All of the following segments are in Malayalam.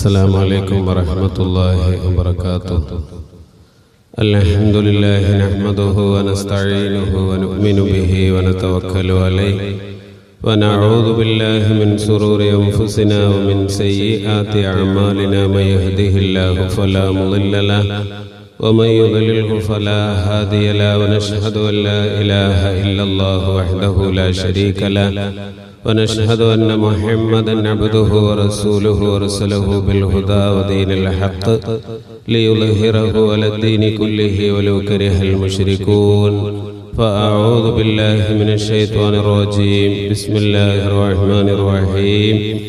السلام عليكم ورحمة الله وبركاته. الحمد لله نحمده ونستعينه ونؤمن به ونتوكل عليه. ونعوذ بالله من سرور أنفسنا ومن سيئات أعمالنا. من يهده الله فلا مضل له ومن يضلله فلا هادي له. ونشهد أن لا إله إلا الله وحده لا شريك له. ونشهد أن محمدا عبده ورسوله ورسله بالهدى ودين الحق ليظهره على الدين كله ولو كره المشركون. فأعوذ بالله من الشيطان الرجيم. بسم الله الرحمن الرحيم.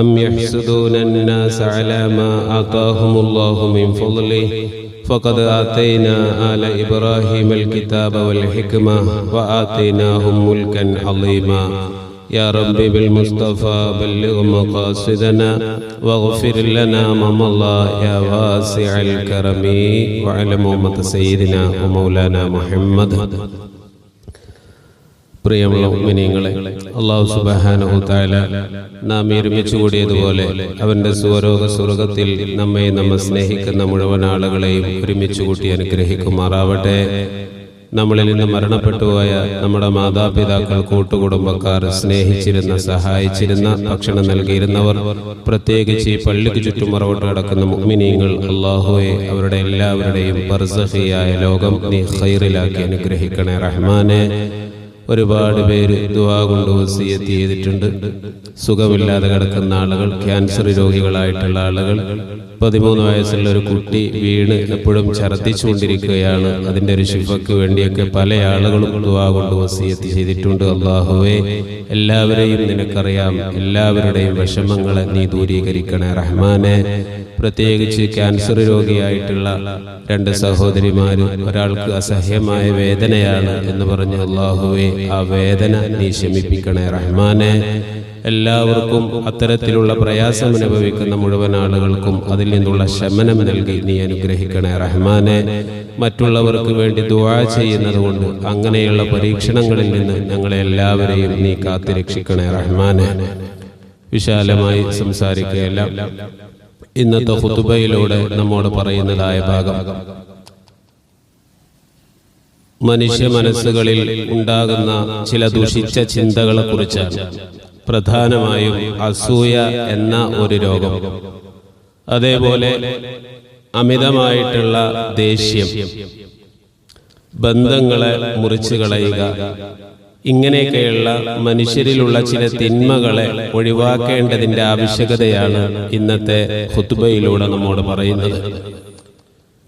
أم يحسدون الناس على ما آتاهم الله من فضله؟ فقد آتينا آل إبراهيم الكتاب والحكمة وآتيناهم ملكا عظيما. يا رب بالمصطفى بلغ مقاصدنا واغفر لنا ما مضى يا واسع الكرم وعلى أمة سيدنا ومولانا محمد പ്രിയമുള്ള ഉമ്മിനിയങ്ങളെ അള്ളാഹു സുബാനഹു താല നാം ഒരുമിച്ച് കൂടിയതുപോലെ അവന്റെ സ്വരോഗ സ്വർഗത്തിൽ നമ്മെ നമ്മെ സ്നേഹിക്കുന്ന മുഴുവൻ ആളുകളെയും ഒരുമിച്ച് കൂട്ടി അനുഗ്രഹിക്കുമാറാവട്ടെ നമ്മളിൽ നിന്ന് മരണപ്പെട്ടുപോയ നമ്മുടെ മാതാപിതാക്കൾ കൂട്ടുകുടുംബക്കാർ സ്നേഹിച്ചിരുന്ന സഹായിച്ചിരുന്ന ഭക്ഷണം നൽകിയിരുന്നവർ പ്രത്യേകിച്ച് ഈ പള്ളിക്ക് ചുറ്റും മറവോട്ട് കിടക്കുന്ന മുഗ്മിനീങ്ങൾ അള്ളാഹുവെ അവരുടെ എല്ലാവരുടെയും പർസഹിയായ ലോകം നീ ഖൈറിലാക്കി അനുഗ്രഹിക്കണേ റഹ്മാനെ. ഒരുപാട് പേര് ദുവാ കൊണ്ട് വസീയത്ത് ചെയ്തിട്ടുണ്ട്. സുഖമില്ലാതെ കിടക്കുന്ന ആളുകൾ ക്യാൻസർ രോഗികളായിട്ടുള്ള ആളുകൾ പതിമൂന്ന് വയസ്സുള്ള ഒരു കുട്ടി വീണ് എപ്പോഴും ഛർദ്ദിച്ചുകൊണ്ടിരിക്കുകയാണ്. അതിന്റെ ഒരു ശിഫക്ക് വേണ്ടിയൊക്കെ പല ആളുകളും ദുവാ കൊണ്ട് വസീയത്ത് ചെയ്തിട്ടുണ്ട്. അള്ളാഹുവേ എല്ലാവരെയും നിനക്കറിയാം. എല്ലാവരുടെയും വിഷമങ്ങളെ നീ ദൂരീകരിക്കണേ റഹ്മാനെ. പ്രത്യേകിച്ച് ക്യാൻസർ രോഗിയായിട്ടുള്ള രണ്ട് സഹോദരിമാര് ഒരാൾക്ക് അസഹ്യമായ വേദനയാണ് എന്ന് പറഞ്ഞ അള്ളാഹുവെ ആ വേദന നീ ശമിപ്പിക്കണേ റഹ്മാനെ. എല്ലാവർക്കും അത്തരത്തിലുള്ള പ്രയാസം അനുഭവിക്കുന്ന മുഴുവൻ ആളുകൾക്കും അതിൽ നിന്നുള്ള ശമനം നൽകി നീ അനുഗ്രഹിക്കണേ റഹ്മാനെ. മറ്റുള്ളവർക്ക് വേണ്ടി ദുവാ ചെയ്യുന്നത് കൊണ്ട് അങ്ങനെയുള്ള പരീക്ഷണങ്ങളിൽ നിന്ന് ഞങ്ങളെ എല്ലാവരെയും നീ കാത്തുരക്ഷിക്കണേ റഹ്മാനെ. വിശാലമായി സംസാരിക്കുകയല്ല. ഇന്നത്തെ ഹുതുബയിലൂടെ നമ്മോട് പറയുന്നതായ ഭാഗം. മനുഷ്യ മനസ്സുകളിൽ ഉണ്ടാകുന്ന ചില ദുഷിച്ച ചിന്തകളെ കുറിച്ചാണ് പ്രധാനമായും അസൂയ എന്ന ഒരു രോഗം. അതേപോലെ അമിതമായിട്ടുള്ള ദേഷ്യം ബന്ധങ്ങളെ മുറിച്ചു കളയുക ഇങ്ങനെയൊക്കെയുള്ള മനുഷ്യരിലുള്ള ചില തിന്മകളെ ഒഴിവാക്കേണ്ടതിന്റെ ആവശ്യകതയാണ് ഇന്നത്തെ ഹുത്തുബയിലൂടെ നമ്മോട് പറയുന്നത്.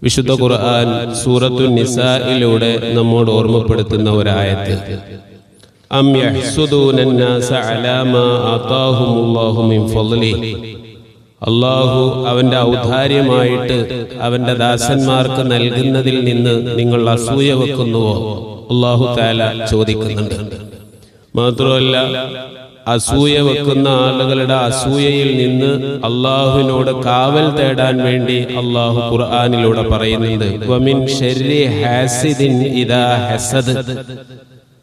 വിശുദ്ധ ഖുർആൻ സൂറത്തു നിസായിലൂടെ നമ്മോട് ഓർമ്മപ്പെടുത്തുന്ന ഒരായത്ത്. അം യഹ്സുദൂന الناس على ما آتاهم الله من فضله അള്ളാഹു അവന്റെ ഔദാര്യമായിട്ട് അവന്റെ ദാസന്മാർക്ക് നൽകുന്നതിൽ നിന്ന് നിങ്ങൾ അസൂയ വെക്കുന്നുവോ അള്ളാഹു താല ചോദിക്കുന്നുണ്ട് മാത്രമല്ല അസൂയ വെക്കുന്ന ആളുകളുടെ അസൂയയിൽ നിന്ന് അള്ളാഹുവിനോട് കാവൽ തേടാൻ വേണ്ടി അള്ളാഹു ഖുർആാനിലൂടെ പറയുന്നുണ്ട്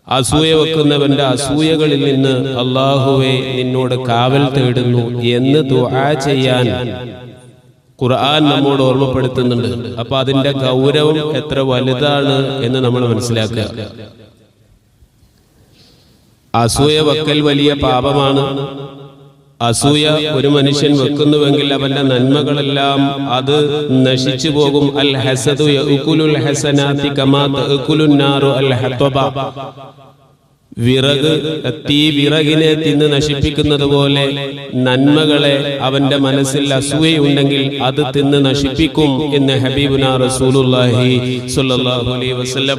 അസൂയ വെക്കുന്നവന്റെ അസൂയകളിൽ നിന്ന് അള്ളാഹുവെ നിന്നോട് കാവൽ തേടുന്നു എന്ന് ദുആ ചെയ്യാൻ ഖുർആൻ നമ്മോട് ഓർമ്മപ്പെടുത്തുന്നുണ്ട്. അപ്പൊ അതിന്റെ ഗൗരവം എത്ര വലുതാണ് എന്ന് നമ്മൾ മനസ്സിലാക്കുക. അസൂയ വക്കൽ വലിയ പാപമാണ്. അസൂയ ഒരു മനുഷ്യൻ വെക്കുന്നുവെങ്കിൽ അവന്റെ നന്മകളെല്ലാം അത് നശിച്ചു പോകും. അൽ ഹസദു ഹസനാതി കമാ അൽ വിറക് തീ വിറകിനെ തിന്ന് നശിപ്പിക്കുന്നത് പോലെ നന്മകളെ അവന്റെ മനസ്സിൽ അസൂയുണ്ടെങ്കിൽ അത് തിന്ന് നശിപ്പിക്കും എന്ന് ഹബീബുന റസൂലുള്ളാഹി അലൈഹി വസല്ലം.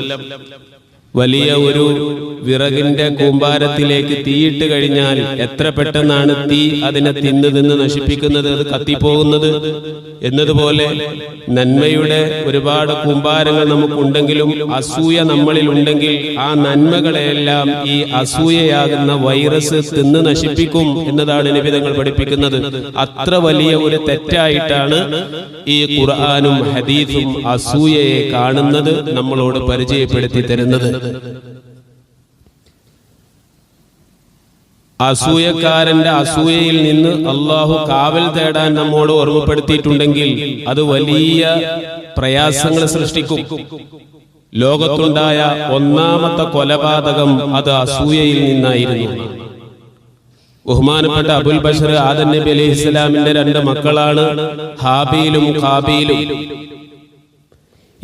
വലിയ ഒരു വിറകിന്റെ കൂമ്പാരത്തിലേക്ക് തീയിട്ട് കഴിഞ്ഞാൽ എത്ര പെട്ടെന്നാണ് തീ അതിനെ തിന്ന് തിന്ന് നശിപ്പിക്കുന്നത്? അത് കത്തിപ്പോകുന്നത്? എന്നതുപോലെ നന്മയുടെ ഒരുപാട് കൂമ്പാരങ്ങൾ നമുക്കുണ്ടെങ്കിലും അസൂയ നമ്മളിൽ ഉണ്ടെങ്കിൽ ആ നന്മകളെല്ലാം ഈ അസൂയയാകുന്ന വൈറസ് തിന്ന് നശിപ്പിക്കും എന്നതാണ് നിബിധങ്ങൾ പഠിപ്പിക്കുന്നത്. അത്ര വലിയ ഒരു തെറ്റായിട്ടാണ് ഈ ഖുർആാനും ഹദീഫും അസൂയയെ കാണുന്നത് നമ്മളോട് പരിചയപ്പെടുത്തി തരുന്നത്. അസൂയക്കാരന്റെ അസൂയയിൽ നിന്ന് അള്ളാഹു കാവൽ തേടാൻ നമ്മോട് ഓർമ്മപ്പെടുത്തിയിട്ടുണ്ടെങ്കിൽ അത് വലിയ പ്രയാസങ്ങൾ സൃഷ്ടിക്കും. ലോകത്തുണ്ടായ ഒന്നാമത്തെ കൊലപാതകം അത് അസൂയയിൽ നിന്നായിരുന്നു. ബഹുമാനപ്പെട്ട അബുൽ ബഷർ ആദൻ നബി അലൈഹി ഇസ്ലാമിന്റെ രണ്ട് മക്കളാണ് ഹാബിയിലും കാബീലും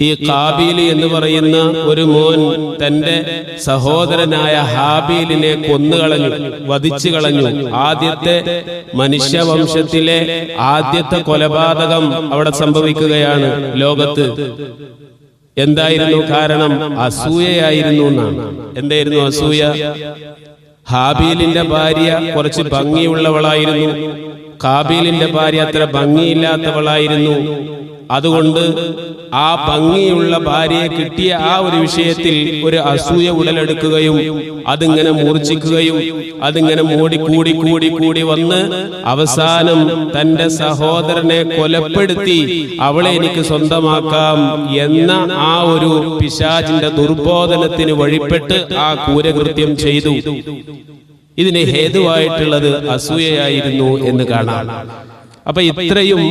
ഈ കാബീൽ എന്ന് പറയുന്ന ഒരു മോൻ തന്റെ സഹോദരനായ ഹാബീലിനെ കൊന്നുകളഞ്ഞു വധിച്ചു കളഞ്ഞു. ആദ്യത്തെ മനുഷ്യവംശത്തിലെ ആദ്യത്തെ കൊലപാതകം അവിടെ സംഭവിക്കുകയാണ് ലോകത്ത്. എന്തായിരുന്നു കാരണം? അസൂയയായിരുന്നു എന്നാണ്. എന്തായിരുന്നു അസൂയ? ഹാബീലിന്റെ ഭാര്യ കുറച്ച് ഭംഗിയുള്ളവളായിരുന്നു. കാബീലിന്റെ ഭാര്യ അത്ര ഭംഗിയില്ലാത്തവളായിരുന്നു. അതുകൊണ്ട് ആ ഭംഗിയുള്ള ഭാര്യയെ കിട്ടിയ ആ ഒരു വിഷയത്തിൽ ഒരു അസൂയ ഉടലെടുക്കുകയും അതിങ്ങനെ മൂർച്ഛിക്കുകയും അതിങ്ങനെ മൂടി കൂടി കൂടി കൂടി വന്ന് അവസാനം തന്റെ സഹോദരനെ കൊലപ്പെടുത്തി അവളെ എനിക്ക് സ്വന്തമാക്കാം എന്ന ആ ഒരു പിശാചിന്റെ ദുർബോധനത്തിന് വഴിപ്പെട്ട് ആ കൂരകൃത്യം ചെയ്തു. ഇതിന് ഹേതുവായിട്ടുള്ളത് അസൂയയായിരുന്നു എന്ന് കാണാം. അപ്പൊ ഇത്രയും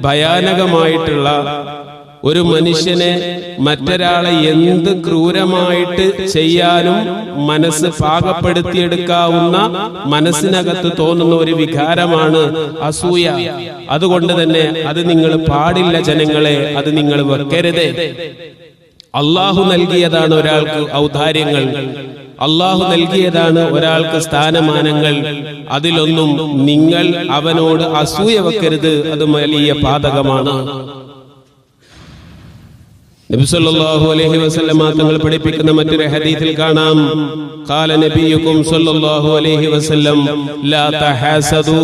ഭയാനകമായിട്ടുള്ള ഒരു മനുഷ്യനെ മറ്റൊരാളെ എന്ത് ക്രൂരമായിട്ട് ചെയ്യാനും മനസ്സ് പാകപ്പെടുത്തിയെടുക്കാവുന്ന മനസ്സിനകത്ത് തോന്നുന്ന ഒരു വികാരമാണ് അസൂയ. അതുകൊണ്ട് തന്നെ അത് നിങ്ങൾ പാടില്ല ജനങ്ങളെ അത് നിങ്ങൾ വെക്കരുത്. അള്ളാഹു നൽകിയതാണ് ഒരാൾക്ക് ഔദാര്യങ്ങൾ. അള്ളാഹു നൽകിയതാണ് ഒരാൾക്ക് സ്ഥാനമാനങ്ങൾ. അതിലൊന്നും നിങ്ങൾ അവനോട് അസൂയ വെക്കരുത്. അത് വലിയ പാതകമാണ്. നബിസല്ലാഹു അലൈഹി വസല്ലമ തങ്ങൾ പഠിപ്പിക്കുന്ന മറ്റൊരു ഹദീസിൽ കാണാം. കാല നബിയുക്കും സല്ലല്ലാഹു അലൈഹി വസല്ലം ലാ തഹാസദു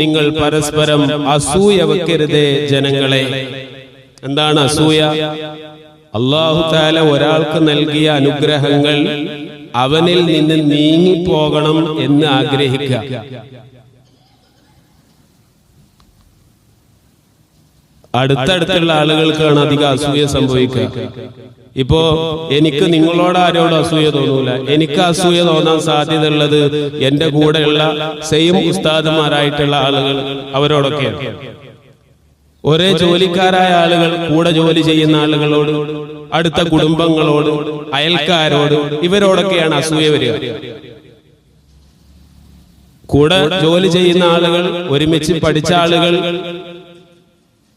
നിങ്ങൾ പരസ്പരം അസൂയ വെക്കരുത് ജനങ്ങളെ. എന്താണ് അസൂയ? അള്ളാഹു താല ഒരാൾക്ക് നൽകിയ അനുഗ്രഹങ്ങൾ അവനിൽ നിന്ന് നീങ്ങിപ്പോകണം എന്ന് ആഗ്രഹിക്കുക. അടുത്തടുത്തുള്ള ആളുകൾക്കാണ് അധികം അസൂയ സംഭവിക്കുക. ഇപ്പോ എനിക്ക് നിങ്ങളോട് ആരോടും അസൂയ തോന്നൂല. എനിക്ക് അസൂയ തോന്നാൻ സാധ്യത ഉള്ളത് എന്റെ കൂടെയുള്ള സെയിം ഉസ്താദന്മാരായിട്ടുള്ള ആളുകൾ അവരോടൊക്കെയാണ്. ഒരേ ജോലിക്കാരായ ആളുകൾ കൂടെ ജോലി ചെയ്യുന്ന ആളുകളോട് അടുത്ത കുടുംബങ്ങളോട് അയൽക്കാരോട് ഇവരോടൊക്കെയാണ് അസൂയ വരിക. കൂടെ ജോലി ചെയ്യുന്ന ആളുകൾ ഒരുമിച്ച് പഠിച്ച ആളുകൾ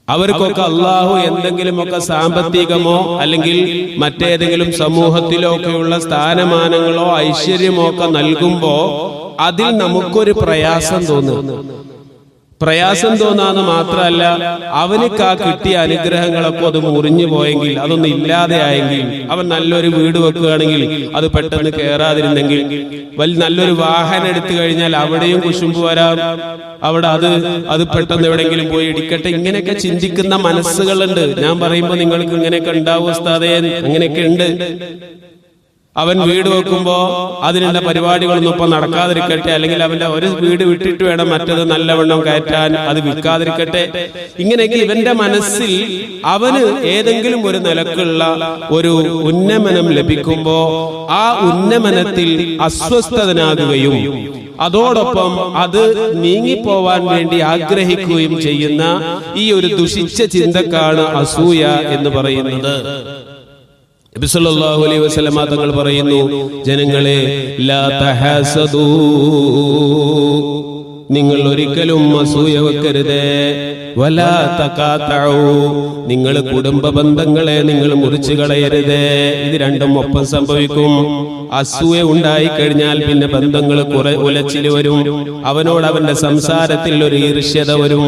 അവർക്കൊക്കെ അള്ളാഹു എന്തെങ്കിലുമൊക്കെ സാമ്പത്തികമോ അല്ലെങ്കിൽ മറ്റേതെങ്കിലും സമൂഹത്തിലോ ഒക്കെയുള്ള സ്ഥാനമാനങ്ങളോ ഐശ്വര്യമോ ഒക്കെ നൽകുമ്പോ അതിൽ നമുക്കൊരു പ്രയാസം തോന്നുന്നു പ്രയാസം തോന്നാന്ന് മാത്രമല്ല അവനക്ക് ആ കിട്ടിയ അനുഗ്രഹങ്ങളൊക്കെ അത് മുറിഞ്ഞു പോയെങ്കിൽ അതൊന്നും ഇല്ലാതെയായെങ്കിൽ അവൻ നല്ലൊരു വീട് വെക്കുകയാണെങ്കിൽ അത് പെട്ടെന്ന് കയറാതിരുന്നെങ്കിൽ വലിയ നല്ലൊരു വാഹനം എടുത്തു കഴിഞ്ഞാൽ അവിടെയും കുശുമ്പ് വരാം. അവിടെ അത് അത് പെട്ടെന്ന് എവിടെയെങ്കിലും പോയി ഇടിക്കട്ടെ ഇങ്ങനെയൊക്കെ ചിന്തിക്കുന്ന മനസ്സുകളുണ്ട്. ഞാൻ പറയുമ്പോൾ നിങ്ങൾക്ക് ഇങ്ങനെയൊക്കെ ഉണ്ടാവും ഉസ്താദേ അങ്ങനെയൊക്കെ ഉണ്ട്. അവൻ വീട് വെക്കുമ്പോ അതിനുള്ള പരിപാടികളൊന്നും ഇപ്പൊ നടക്കാതിരിക്കട്ടെ അല്ലെങ്കിൽ അവന്റെ ഒരു വീട് വിട്ടിട്ട് വേണം മറ്റത് നല്ലവണ്ണം കയറ്റാൻ അത് വിൽക്കാതിരിക്കട്ടെ. ഇങ്ങനെയെങ്കിൽ ഇവന്റെ മനസ്സിൽ അവന് ഏതെങ്കിലും ഒരു നിലക്കുള്ള ഒരു ഉന്നമനം ലഭിക്കുമ്പോ ആ ഉന്നമനത്തിൽ അസ്വസ്ഥതനാകുകയും അതോടൊപ്പം അത് നീങ്ങിപ്പോവാൻ വേണ്ടി ആഗ്രഹിക്കുകയും ചെയ്യുന്ന ഈ ഒരു ദുഷിച്ച ചിന്തക്കാണ് അസൂയ എന്ന് പറയുന്നത്. നബിസല്ലല്ലാഹു അലൈഹി വസല്ലമ തങ്ങൾ പറയുന്നു ജനങ്ങളെ നിങ്ങൾ ഒരിക്കലും അസൂയ വെക്കരുത്. നിങ്ങൾ കുടുംബ ബന്ധങ്ങളെ നിങ്ങൾ മുറിച്ചു കളയരുത്. ഇത് രണ്ടും ഒപ്പം സംഭവിക്കും. അസൂയ ഉണ്ടായി കഴിഞ്ഞാൽ പിന്നെ ബന്ധങ്ങൾ കുറെ ഉലച്ചിൽ വരും. അവനോട് അവന്റെ സംസാരത്തിൽ ഒരു ഈർഷ്യത വരും.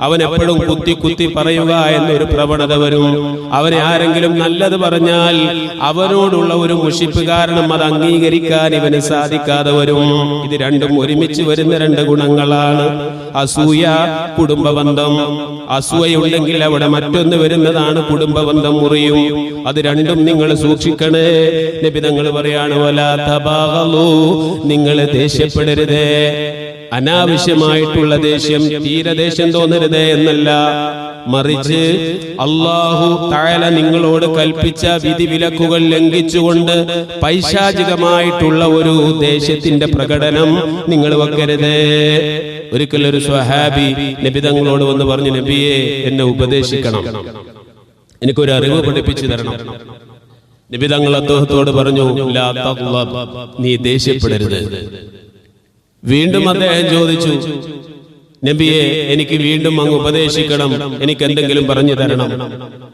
അവൻ എപ്പോഴും കുത്തി കുത്തി പറയുക എന്നൊരു പ്രവണത വരും. അവനെ ആരെങ്കിലും നല്ലത് പറഞ്ഞാൽ അവനോടുള്ള ഒരു മുഷിപ്പ് കാരണം അത് അംഗീകരിക്കാൻ ഇവന് സാധിക്കാതെ വരും. ഇത് രണ്ടും ഒരുമിച്ച് വരുന്ന രണ്ട് ഗുണങ്ങളാണ് അസൂയ കുടുംബബന്ധം. അസൂയുണ്ടെങ്കിൽ അവിടെ മറ്റൊന്ന് വരുന്നതാണ് കുടുംബബന്ധം മുറിയും. അത് രണ്ടും നിങ്ങൾ സൂക്ഷിക്കണേ. നബി തങ്ങൾ പറയാണ് വലാ തബാഗലൂ നിങ്ങൾ ദേഷ്യപ്പെടരുതേ. അനാവശ്യമായിട്ടുള്ള ദേഷ്യം തീരദേശം തോന്നരുത് എന്നല്ല. മറിച്ച് അള്ളാഹു താല നിങ്ങളോട് കൽപ്പിച്ച വിധി വിലക്കുകൾ ലംഘിച്ചുകൊണ്ട് പൈശാചികമായിട്ടുള്ള ഒരു ദേഷ്യത്തിന്റെ പ്രകടനം നിങ്ങൾ വെക്കരുത്. ഒരിക്കൽ ഒരു സ്വഹാബി നബി തങ്ങളോട് വന്ന് പറഞ്ഞു നബിയെ എന്നെ ഉപദേശിക്കണം. എനിക്കൊരു അറിവ് പഠിപ്പിച്ചു തരണം. നബി തങ്ങൾ അദ്ദേഹത്തോട് പറഞ്ഞു "ലാ തഗ്ളബ്, നീ ദേഷ്യപ്പെടരുത്. വീണ്ടും അദ്ദേഹം ചോദിച്ചു നബിയെ എനിക്ക് വീണ്ടും അങ്ങ് ഉപദേശിക്കണം. എനിക്ക് എന്തെങ്കിലും പറഞ്ഞു തരണം.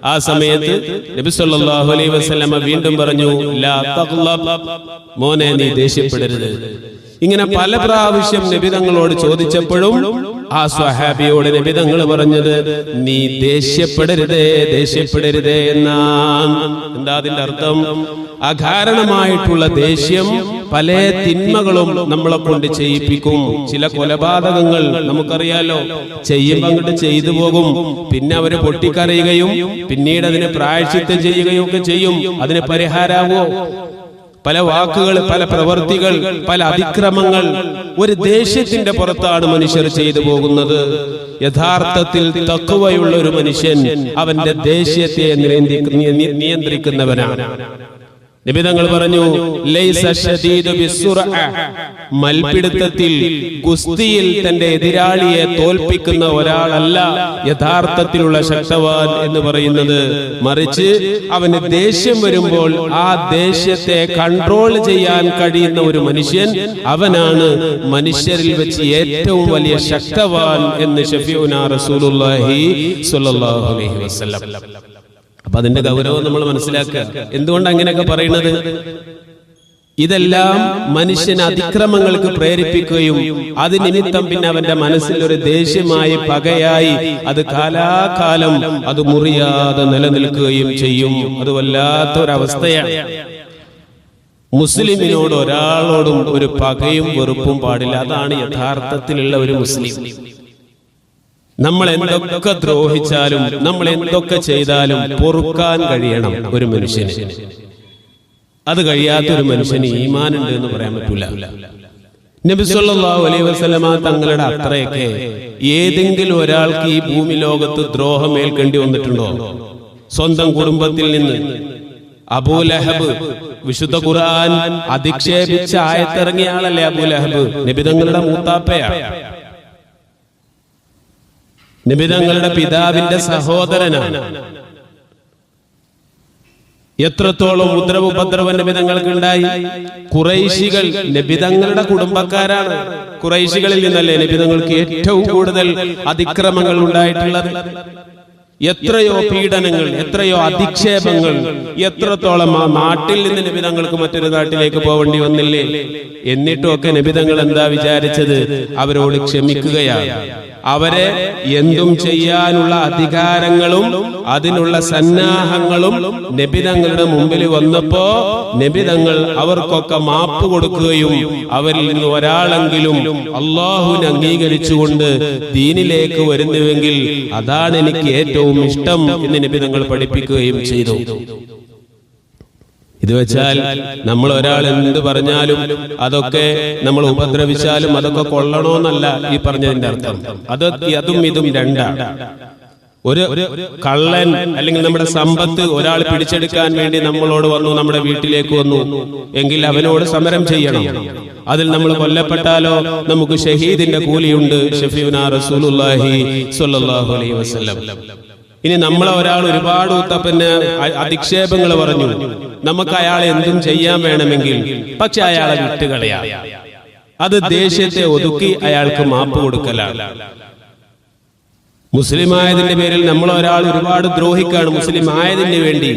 ആ സമയത്ത് നബി സല്ലല്ലാഹു അലൈഹി വസല്ലം വീണ്ടും പറഞ്ഞു "ലാ തഖ്ലബ് മോനെ നീ ദേഷ്യപ്പെടരുത്. ഇങ്ങനെ പല പ്രാവശ്യം നിബിതങ്ങളോട് ചോദിച്ചപ്പോഴും ആ സ്വഹാബിയോട് നിബിതങ്ങൾ പറഞ്ഞത് നീ ദേഷ്യപ്പെടരുതേ ദേഷ്യപ്പെടരുതേ എന്നാണ്. എന്താ അതിന്റെ അർത്ഥം? അകാരണമായിട്ടുള്ള ദേഷ്യം പല തിന്മകളും നമ്മളെ കൊണ്ട് ചെയ്യിപ്പിക്കും. ചില കൊലപാതകങ്ങൾ നമുക്കറിയാലോ. ചെയ്യുമ്പോൾ അങ്ങോട്ട് ചെയ്തു പോകും. പിന്നെ അവരെ പൊട്ടിക്കറിയുകയും പിന്നീട് അതിനെ പ്രായശ്ചിത്തം ചെയ്യുകയും ഒക്കെ ചെയ്യും. അതിന് പരിഹാരാവോ? പല വാക്കുകൾ പല പ്രവർത്തികൾ പല അതിക്രമങ്ങൾ ഒരു ദേഷ്യത്തിന്റെ പുറത്താണ് മനുഷ്യർ ചെയ്തു പോകുന്നത്. യഥാർത്ഥത്തിൽ തക്കുവയുള്ള ഒരു മനുഷ്യൻ അവന്റെ ദേഷ്യത്തെ നിയന്ത്രി- നിയന്ത്രിക്കുന്നവനാണ്. നിബിതങ്ങൾ പറഞ്ഞു. മൽപിടുത്തത്തിൽ ഗുസ്തിയിൽ തന്റെ എതിരാളിയെ തോൽപ്പിക്കുന്ന ഒരാളല്ല യഥാർത്ഥത്തിലുള്ള ശക്തവാൻ എന്ന് പറയുന്നത്. മറിച്ച് അവന് ദേഷ്യം വരുമ്പോൾ ആ ദേഷ്യത്തെ കൺട്രോൾ ചെയ്യാൻ കഴിയുന്ന ഒരു മനുഷ്യൻ അവനാണ് മനുഷ്യരിൽ വെച്ച് ഏറ്റവും വലിയ ശക്തവാൻ എന്ന് ഷഫീഉന റസൂലുള്ളാഹി സ്വല്ലല്ലാഹു അലൈഹി വസല്ലം. അപ്പൊ അതിന്റെ ഗൗരവം നമ്മൾ മനസ്സിലാക്കുക. എന്തുകൊണ്ട് അങ്ങനെയൊക്കെ പറയുന്നത്? ഇതെല്ലാം മനുഷ്യന് അതിക്രമങ്ങൾക്ക് പ്രേരിപ്പിക്കുകയും അത് നിമിത്തം പിന്നെ അവന്റെ മനസ്സിൽ ഒരു ദേഷ്യമായി പകയായി അത് കാലാകാലം അത് മുറിയാതെ നിലനിൽക്കുകയും ചെയ്യും. അത് വല്ലാത്ത ഒരവസ്ഥയാണ് മുസ്ലിമിനോട് ഒരാളോടും ഒരു പകയും വെറുപ്പും പാടില്ല. അതാണ് യഥാർത്ഥത്തിലുള്ള ഒരു മുസ്ലിം. നമ്മൾ എന്തൊക്കെ ദ്രോഹിച്ചാലും നമ്മൾ എന്തൊക്കെ ചെയ്താലും പൊറുക്കാൻ കഴിയണം ഒരു മനുഷ്യന്. അത് കഴിയാത്ത ഒരു മനുഷ്യന് ഈമാനുണ്ട് എന്ന് പറയാൻ പറ്റൂല. നബി സല്ലല്ലാഹു അലൈഹി വസല്ലമ തങ്ങളുടെ അത്രയൊക്കെ ഏതെങ്കിലും ഒരാൾക്ക് ഈ ഭൂമി ലോകത്ത് ദ്രോഹം ഏൽക്കേണ്ടി വന്നിട്ടുണ്ടോ? സ്വന്തം കുടുംബത്തിൽ നിന്ന്. അബൂലഹബ് വിശുദ്ധ ഖുർആൻ അധിക്ഷേപിച്ച ആയത്തിറങ്ങിയ ആളല്ലേ അബൂലഹബ് നബി തങ്ങളുടെ മൂത്താപ്പയാണ് നിബിതങ്ങളുടെ പിതാവിന്റെ സഹോദരനാണ് എത്രത്തോളം ഉദ്രവുപദ്രവ നിബിതങ്ങൾക്ക് ഉണ്ടായി? കുറൈശികൾ നബിതങ്ങളുടെ കുടുംബക്കാരാണ്. കുറൈശികളിൽ നിന്നല്ലേ നബിതങ്ങൾക്ക് ഏറ്റവും കൂടുതൽ അതിക്രമങ്ങൾ ഉണ്ടായിട്ടുള്ളത്? എത്രയോ പീഡനങ്ങൾ എത്രയോ അധിക്ഷേപങ്ങൾ എത്രത്തോളം ആ നാട്ടിൽ നിന്ന് നിബിതങ്ങൾക്ക് മറ്റൊരു നാട്ടിലേക്ക് പോവേണ്ടി വന്നില്ലേ? എന്നിട്ടും ഒക്കെ നിബിതങ്ങൾ എന്താ വിചാരിച്ചത്? അവരോട് ക്ഷമിക്കുകയാണ്. അവരെ എന്തും ചെയ്യാനുള്ള അധികാരങ്ങളും അതിനുള്ള സന്നാഹങ്ങളും നബിതങ്ങളുടെ മുമ്പിൽ വന്നപ്പോ നബിതങ്ങൾ അവർക്കൊക്കെ മാപ്പ് കൊടുക്കുകയും അവരിൽ നിന്ന് ഒരാളെങ്കിലും അള്ളാഹുവിനെ അംഗീകരിച്ചുകൊണ്ട് ദീനിലേക്ക് വരുന്നുവെങ്കിൽ അതാണ് എനിക്ക് ഏറ്റവും ഇഷ്ടം എന്ന് നബിതങ്ങൾ പഠിപ്പിക്കുകയും ചെയ്തു. ഇത് വെച്ചാൽ നമ്മൾ ഒരാൾ എന്ത് പറഞ്ഞാലും അതൊക്കെ നമ്മൾ ഉപദ്രവിച്ചാലും അതൊക്കെ കൊള്ളണോന്നല്ല ഈ പറഞ്ഞതിന്റെ അർത്ഥം. അത് അതും ഇതും രണ്ടാണ് ഒരു കള്ളൻ അല്ലെങ്കിൽ നമ്മുടെ സമ്പത്ത് ഒരാൾ പിടിച്ചെടുക്കാൻ വേണ്ടി നമ്മളോട് വന്നു നമ്മുടെ വീട്ടിലേക്ക് വന്നു എങ്കിൽ അവനോട് സമരം ചെയ്യണം. അതിൽ നമ്മൾ കൊല്ലപ്പെട്ടാലോ? നമുക്ക് ഷഹീദിന്റെ കൂലിയുണ്ട്. അലൈഹി വസല്ലം. ഇനി നമ്മളെ ഒരാൾ ഒരുപാട് ഉത്തപ്പന് അധിക്ഷേപങ്ങൾ പറഞ്ഞു. നമുക്ക് അയാളെ എന്തും ചെയ്യാൻ വേണമെങ്കിൽ പക്ഷെ അയാളെ വിട്ടുകളയാ. അത് ദേഷ്യത്തെ ഒതുക്കി അയാൾക്ക് മാപ്പ് കൊടുക്കലാണ്. മുസ്ലിം ആയതിന്റെ പേരിൽ നമ്മൾ ഒരാൾ ഒരുപാട് ദ്രോഹിക്കാണ്. മുസ്ലിം ആയതിന് വേണ്ടി.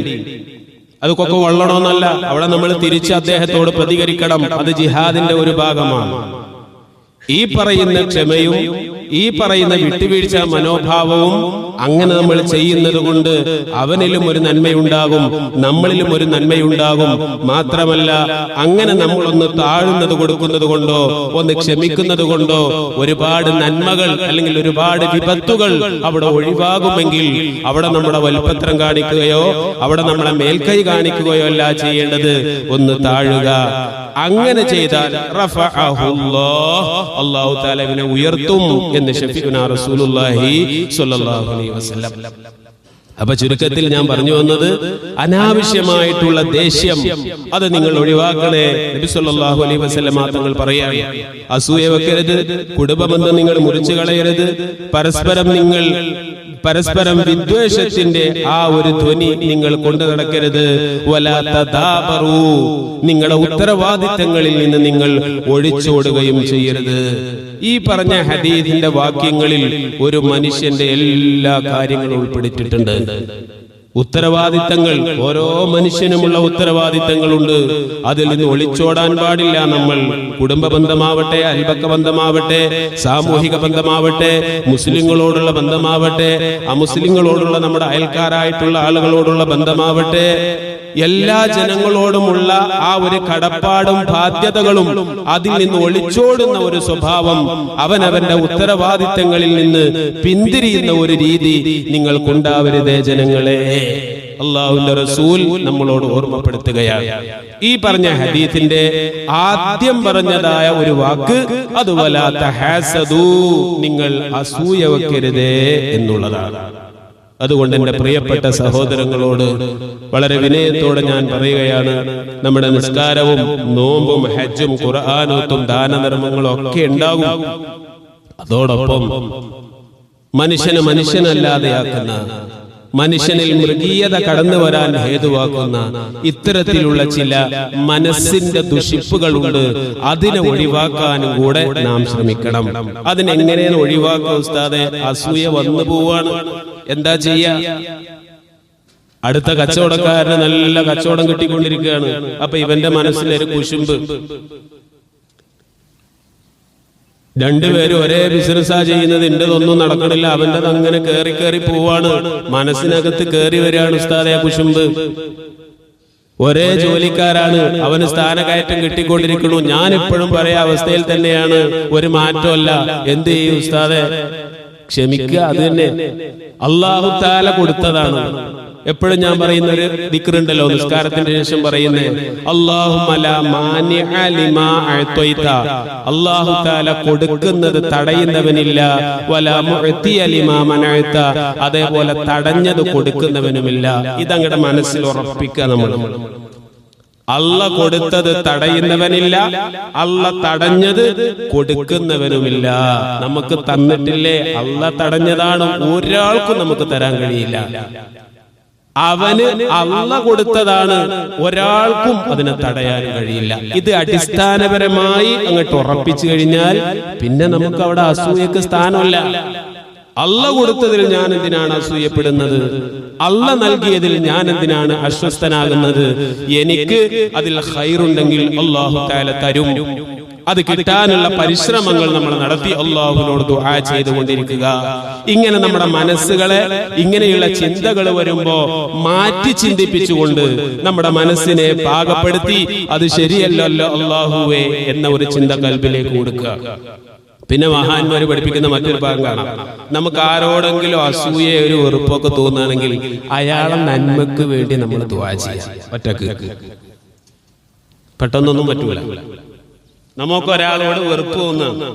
അതൊക്കെ കൊള്ളണമെന്നല്ല. അവിടെ നമ്മൾ തിരിച്ച് അദ്ദേഹത്തോട് പ്രതികരിക്കണം. അത് ജിഹാദിന്റെ ഒരു ഭാഗമാണ്. ഈ പറയുന്ന ക്ഷമയും ഈ പറയുന്ന വിട്ടുവീഴ്ച മനോഭാവവും അങ്ങനെ നമ്മൾ ചെയ്യുന്നത് കൊണ്ട് അവനിലും ഒരു നന്മയുണ്ടാകും നമ്മളിലും ഒരു നന്മയുണ്ടാകും. മാത്രമല്ല അങ്ങനെ നമ്മൾ ഒന്ന് താഴുന്നത് കൊടുക്കുന്നത് കൊണ്ടോ ഒന്ന് ക്ഷമിക്കുന്നത് കൊണ്ടോ ഒരുപാട് നന്മകൾ അല്ലെങ്കിൽ ഒരുപാട് വിപത്തുകൾ അവിടെ ഒഴിവാകുമെങ്കിൽ അവിടെ നമ്മുടെ വൽപത്രം കാണിക്കുകയോ അവിടെ നമ്മളെ മേൽക്കൈ കാണിക്കുകയോ അല്ല ചെയ്യേണ്ടത് ഒന്ന് താഴുക. അങ്ങനെ ചെയ്താൽ അള്ളാഹു തആല ഉയർത്തും എന്ന് ഷഫിഖുന റസൂലുള്ളാഹി സ്വല്ലല്ലാഹു അപ്പൊ ചുരുക്കത്തിൽ ഞാൻ പറഞ്ഞു വന്നത് അനാവശ്യമായിട്ടുള്ള ദേഷ്യം അത് നിങ്ങൾ ഒഴിവാക്കണേ. നബി സല്ലല്ലാഹു അലൈഹി വസ്ലം തങ്ങൾ പറയാം അസൂയ വെക്കരുത് കുടുംബബന്ധം നിങ്ങൾ മുറിച്ചു കളയരുത്. പരസ്പരം നിങ്ങൾ പരസ്പരം വിദ്വേഷത്തിന്റെ ആ ഒരു ധ്വനി നിങ്ങൾ കൊണ്ടു നടക്കരുത്. വലാ തദാബറൂ. നിങ്ങളുടെ ഉത്തരവാദിത്തങ്ങളിൽ നിന്ന് നിങ്ങൾ ഒഴിച്ചോടുകയും ചെയ്യരുത്. ഈ പറഞ്ഞ ഹദീദിന്റെ വാക്യങ്ങളിൽ ഒരു മനുഷ്യന്റെ എല്ലാ കാര്യങ്ങളും ഉൾപ്പെടുത്തിയിട്ടുണ്ട്. ഉത്തരവാദിത്തങ്ങൾ ഓരോ മനുഷ്യനുമുള്ള ഉത്തരവാദിത്തങ്ങളുണ്ട്. അതിൽ നിന്ന് ഒളിച്ചോടാൻ പാടില്ല നമ്മൾ. കുടുംബ ബന്ധമാവട്ടെ അയൽപക്ക ബന്ധമാവട്ടെ സാമൂഹിക ബന്ധമാവട്ടെ മുസ്ലിങ്ങളോടുള്ള ബന്ധമാവട്ടെ അമുസ്ലിങ്ങളോടുള്ള നമ്മുടെ അയൽക്കാരായിട്ടുള്ള ആളുകളോടുള്ള ബന്ധമാവട്ടെ എല്ലാ ജനങ്ങളോടുമുള്ള ആ ഒരു കടപ്പാടും ബാധ്യതകളും അതിൽ നിന്ന് ഒളിച്ചോടുന്ന ഒരു സ്വഭാവം അവനവന്റെ ഉത്തരവാദിത്തങ്ങളിൽ നിന്ന് പിന്തിരിയുന്ന ഒരു രീതി നിങ്ങൾക്കുണ്ടാവരുതേ ജനങ്ങളെ. അള്ളാഹുവിന്റെ റസൂൽ നമ്മളോട് ഓർമ്മപ്പെടുത്തുകയാണ്. ഈ പറഞ്ഞ ഹദീത്തിന്റെ ആദ്യം പറഞ്ഞതായ ഒരു വാക്ക് അതുപോലെ നിങ്ങൾ അസൂയ വെക്കരുതേ എന്നുള്ളതാണ്. അതുകൊണ്ട് എന്റെ പ്രിയപ്പെട്ട സഹോദരങ്ങളോട് വളരെ വിനയത്തോടെ ഞാൻ പറയുകയാണ് നമ്മുടെ നിസ്കാരവും നോമ്പും ഹജ്ജും ഖുർആാനോത്തും ദാനധർമ്മങ്ങളും ഒക്കെ ഉണ്ടാകും. അതോടൊപ്പം മനുഷ്യനെ മനുഷ്യനല്ലാതെയാക്കുന്ന മനുഷ്യനിൽ മൃഗീയത കടന്നു വരാൻ ഹേതുവാക്കുന്ന ഇത്തരത്തിലുള്ള ചില മനസ്സിന്റെ ദുഷിപ്പുകളുണ്ട്. അതിനെ ഒഴിവാക്കാനും കൂടെ നാം ശ്രമിക്കണം. അതിനെങ്ങനെയാണ് ഒഴിവാക്കുക ഉസ്താദെ? അസൂയ വന്നു പോവാണ്. എന്താ ചെയ്യാ? അടുത്ത കച്ചവടക്കാരന് നല്ല കച്ചവടം കിട്ടിക്കൊണ്ടിരിക്കുകയാണ്. അപ്പൊ ഇവന്റെ മനസ്സിലൊരു കുശുമ്പ്. രണ്ടുപേരും ഒരേ ബിസിനസ്സാ ചെയ്യുന്നത് എന്റേതൊന്നും നടക്കണില്ല. അവന്റേത് അങ്ങനെ കയറി കയറി പോവാണ്. മനസ്സിനകത്ത് കയറി വരികയാണ് ഉസ്താദെ കുശുമ്പ്. ഒരേ ജോലിക്കാരാണ്. അവന് സ്ഥാനകയറ്റം കിട്ടിക്കൊണ്ടിരിക്കുന്നു. ഞാൻ ഇപ്പോഴും പറയാ അവസ്ഥയിൽ തന്നെയാണ്. ഒരു മാറ്റമല്ല. എന്ത് ചെയ്യും ഉസ്താദെ? ക്ഷമിക്കുക അത് തന്നെ. അള്ളാഹു താല കൊടുത്തതാണ്. എപ്പോഴും ഞാൻ പറയുന്ന ഒരു ദിക്റുണ്ടല്ലോ നിസ്കാരത്തിന് ശേഷം പറയുന്നേ അള്ളാഹു താല കൊടുക്കുന്നത് തടയുന്നവനില്ല അതേപോലെ തടഞ്ഞത് കൊടുക്കുന്നവനുമില്ല. ഇതങ്ങടെ മനസ്സിൽ ഉറപ്പിക്കുക നമ്മൾ അല്ല കൊടുത്തത് തടയുന്നവനില്ല അല്ല തടഞ്ഞത് കൊടുക്കുന്നവനുമില്ല. നമുക്ക് തന്നിട്ടില്ലേ അല്ല തടഞ്ഞതാണ് ഒരാൾക്കും നമുക്ക് തരാൻ കഴിയില്ല. അവന് അള്ള കൊടുത്തതാണ്. ഒരാൾക്കും അതിനെ തടയാൻ കഴിയില്ല. ഇത് അടിസ്ഥാനപരമായി അങ്ങോട്ട് ഉറപ്പിച്ചു കഴിഞ്ഞാൽ പിന്നെ നമുക്ക് അവിടെ അസൂയക്ക് സ്ഥാനമല്ല. അള്ള കൊടുത്തതിൽ ഞാൻ എന്തിനാണ് അസൂയപ്പെടുന്നത്? അള്ള നൽകിയതിൽ ഞാൻ എന്തിനാണ് അസ്വസ്ഥനാകുന്നത്? എനിക്ക് അതിൽ ഹൈറുണ്ടെങ്കിൽ അള്ളാഹു കാല തരും. അത് കിട്ടാനുള്ള പരിശ്രമങ്ങൾ നമ്മൾ നടത്തി അള്ളാഹുവിനോട് ദുആ ചെയ്തുകൊണ്ടിരിക്കുക. ഇങ്ങനെ നമ്മുടെ മനസ്സുകളെ ഇങ്ങനെയുള്ള ചിന്തകൾ വരുമ്പോ മാറ്റി ചിന്തിപ്പിച്ചുകൊണ്ട് നമ്മുടെ മനസ്സിനെ പാകപ്പെടുത്തി അത് ശരിയല്ലല്ലോ അള്ളാഹുവേ എന്ന ഒരു ചിന്ത കൽപ്പിലേക്ക് കൊടുക്കുക. പിന്നെ മഹാന്മാര് പഠിപ്പിക്കുന്ന മറ്റൊരു ഭാഗം കാണാം. നമുക്ക് ആരോടെങ്കിലും അസൂയ ഒരു വെറുപ്പൊക്കെ തോന്നുകയാണെങ്കിൽ അയാളെ നന്മക്ക് വേണ്ടി നമ്മൾ ദുആ ചെയ്യാം. ഒറ്റയ്ക്ക്. പെട്ടെന്നൊന്നും പറ്റൂല. നമുക്ക് ഒരാളോട് വെറുപ്പ് തോന്നുന്നു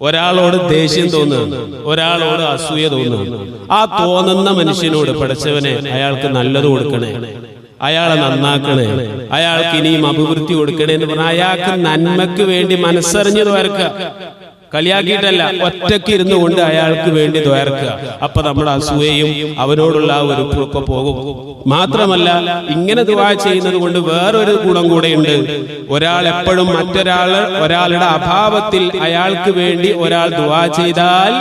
ഒരാളോട് ദേഷ്യം തോന്നുന്നു ഒരാളോട് അസൂയ തോന്നുന്നു ആ തോന്നുന്ന മനുഷ്യനോട് പഠിച്ചവനെ അയാൾക്ക് നല്ലത് കൊടുക്കണേ. അയാളെ നന്നാക്കണേ. അയാൾക്ക് ഇനിയും അഭിവൃദ്ധി കൊടുക്കണേ എന്ന് പറഞ്ഞാൽ അയാൾക്ക് നന്മക്ക് വേണ്ടി മനസ്സറിഞ്ഞത് ദ്വാരക്കുക കളിയാക്കിയിട്ടല്ല ഒറ്റയ്ക്ക് ഇരുന്നു കൊണ്ട് അയാൾക്ക് വേണ്ടി തുയർക്കുക അപ്പൊ നമ്മുടെ അസൂയയും അവനോടുള്ള ആ ഒരു ഒക്കെ പോകും. മാത്രമല്ല ഇങ്ങനെ ദുവാ ചെയ്യുന്നത് കൊണ്ട് വേറൊരു ഗുണം കൂടെയുണ്ട് ഒരാൾ എപ്പോഴും മറ്റൊരാൾ ഒരാളുടെ അഭാവത്തിൽ അയാൾക്ക് വേണ്ടി ഒരാൾ ദുവാ ചെയ്താൽ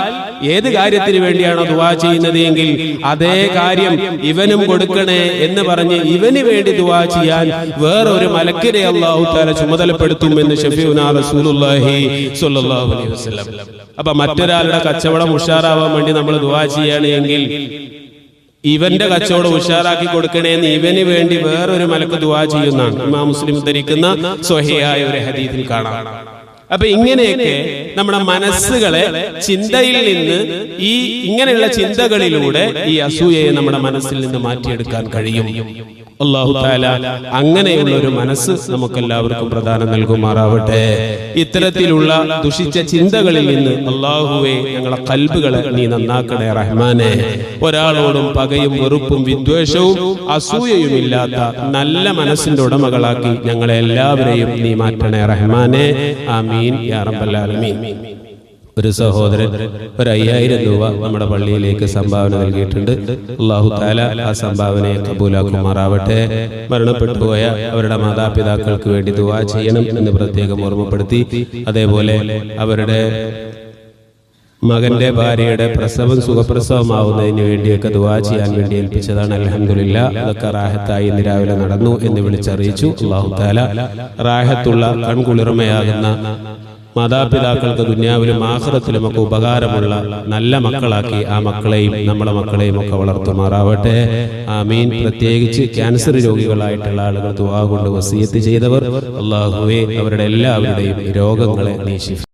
ഏത് കാര്യത്തിന് വേണ്ടിയാണോ ദുവാ ചെയ്യുന്നത് എങ്കിൽ അതേ കാര്യം ഇവനും കൊടുക്കണേ എന്ന് പറഞ്ഞ് ഇവന് വേണ്ടി ദുവാ ചെയ്യാൻ വേറൊരു മലക്കിനെ അള്ളാഹു താല ചുമതലപ്പെടുത്തും എന്ന് അപ്പൊ മറ്റൊരാളുടെ കച്ചവടം ഉഷാറാവാൻ വേണ്ടി നമ്മൾ ദുവാ ചെയ്യാണ് എങ്കിൽ ഇവന്റെ കച്ചവടം ഉഷാറാക്കി കൊടുക്കണേന്ന് ഇവന് വേണ്ടി വേറൊരു മലക്ക് ദുവാ ചെയ്യുന്നതാണ്. ഇമാം മുസ്ലിം ധരിക്കുന്ന സ്വഹയായ ഒരു ഹദീദിൽ കാണാം. അപ്പൊ ഇങ്ങനെയൊക്കെ നമ്മുടെ മനസ്സുകളെ ചിന്തയിൽ നിന്ന് ഈ ഇങ്ങനെയുള്ള ചിന്തകളിലൂടെ ഈ അസൂയയെ നമ്മുടെ മനസ്സിൽ നിന്ന് മാറ്റിയെടുക്കാൻ കഴിയും. അള്ളാഹു താല അങ്ങനെയുള്ള ഒരു മനസ്സ് നമുക്കെല്ലാവർക്കും പ്രധാനം നൽകുമാറാവട്ടെ. ഇത്തരത്തിലുള്ള ദുഷിച്ച ചിന്തകളിൽ നിന്ന് അള്ളാഹുവെ ഞങ്ങളെ കൽബുകളെ നീ നന്നാക്കണേ റഹ്മാനെ. ഒരാളോടും പകയും വെറുപ്പും വിദ്വേഷവും അസൂയയും ഇല്ലാത്ത നല്ല മനസ്സിന്റെ ഉടമകളാക്കി ഞങ്ങളെ എല്ലാവരെയും നീ മാറ്റണേ റഹ്മാനെ. ആമീൻ. യാ റബ്ബൽ ആലമീൻ. ഒരു സഹോദരൻ ഒരു അയ്യായിരം രൂപ നമ്മുടെ പള്ളിയിലേക്ക് സംഭാവന നൽകിയിട്ടുണ്ട്. അള്ളാഹു താല ആ സംഭാവനയെ കബൂലാക്കുമാറാവട്ടെ. മരണപ്പെട്ടു പോയ അവരുടെ മാതാപിതാക്കൾക്ക് വേണ്ടി ദുവാ ചെയ്യണം എന്ന് പ്രത്യേകം ഓർമ്മപ്പെടുത്തി. അതേപോലെ അവരുടെ മകന്റെ ഭാര്യയുടെ പ്രസവം സുഖപ്രസവമാവുന്നതിന് വേണ്ടിയൊക്കെ ദുവാ ചെയ്യാൻ വേണ്ടി ഏൽപ്പിച്ചതാണ്. അലഹമില്ല അതൊക്കെ റാഹത്തായി ഇന്ന് രാവിലെ നടന്നു എന്ന് വിളിച്ചറിയിച്ചു. അള്ളാഹു താല റാഹത്തുള്ള കൺകുളിർമയാകുന്ന മാതാപിതാക്കൾക്ക് ദുന്യാവിലും ആഹ്റത്തിലും ഒക്കെ ഉപകാരമുള്ള നല്ല മക്കളാക്കി ആ മക്കളെയും നമ്മളെ മക്കളെയും ഒക്കെ വളർത്തുമാറാവട്ടെ. ആ മീൻ പ്രത്യേകിച്ച് ക്യാൻസർ രോഗികളായിട്ടുള്ള ആളുകൾ ദുവാ കൊണ്ട് വസീയത്ത് ചെയ്തവർ അള്ളാഹുവെ അവരുടെ എല്ലാവരുടെയും രോഗങ്ങളെ നീ ശിഫ